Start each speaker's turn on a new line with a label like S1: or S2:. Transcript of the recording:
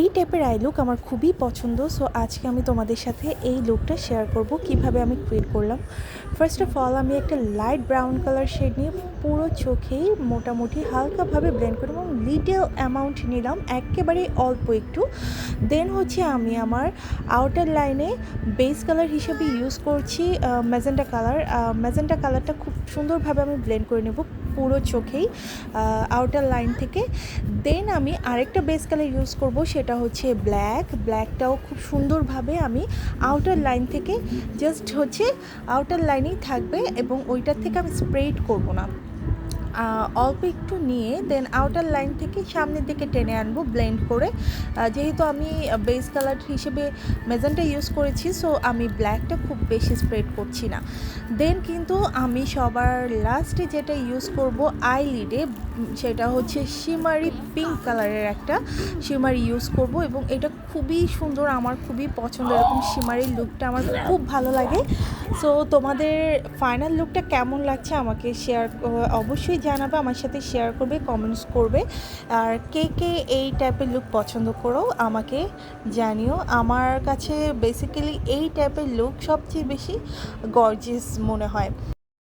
S1: এই টাইপের I look আমার খুবই পছন্দ সো আজকে আমি তোমাদের সাথে এই লুকটা শেয়ার করব, কীভাবে আমি ক্রিয়েট করলাম। ফার্স্ট অফ অল আমি একটা লাইট ব্রাউন কালার শেড নিয়ে পুরো চোখেই মোটামুটি হালকাভাবে ব্লেন্ড করে এবং লিটেল অ্যামাউন্ট নিলাম একেবারে অল্প একটু। দেন হচ্ছে আমি আমার আউটার লাইনে বেস কালার হিসেবে ইউজ করছি ম্যাজেন্টা কালার ম্যাজেন্টা কালারটা খুব সুন্দরভাবে আমি ব্লেন্ড করে নেব। পুরো চোখেই আউটার লাইন থেকে। দেন আমি আরেকটা বেস কালার ইউজ করব, সেটা হচ্ছে ব্ল্যাক ব্ল্যাকটাও খুব সুন্দরভাবে আমি আউটার লাইন থেকে জাস্ট হচ্ছে আউটার লাইনেই থাকবে এবং ওইটার থেকে আমি স্প্রেড করব না। অল্প একটু নিয়ে দেন আউটার লাইন থেকে সামনের দিকে টেনে আনব ব্লেন্ড করে। যেহেতু আমি বেস কালার হিসেবে মেজেন্টা ইউজ করেছি সো আমি ব্ল্যাকটা খুব বেশি স্প্রেড করছি না। দেন কিন্তু আমি সবার লাস্টে যেটা ইউজ করব আই লিডে সেটা হচ্ছে শিমারি পিঙ্ক কালারের একটা শিমারি ইউজ করব, এবং এটা খুবই সুন্দর, আমার খুবই পছন্দ এরকম শিমারি লুকটা আমার খুব ভালো লাগে। সো তোমাদের ফাইনাল লুকটা কেমন লাগছে আমাকে শেয়ার অবশ্যই জানাবে, আমার সাথে শেয়ার করবে কমেন্টস করবে। আর কে কে এই টাইপের লুক পছন্দ করো, আমাকে জানিও। আমার কাছে বেসিক্যালি এই টাইপের লুক সবচেয়ে বেশি গর্জিয়াস মনে হয়।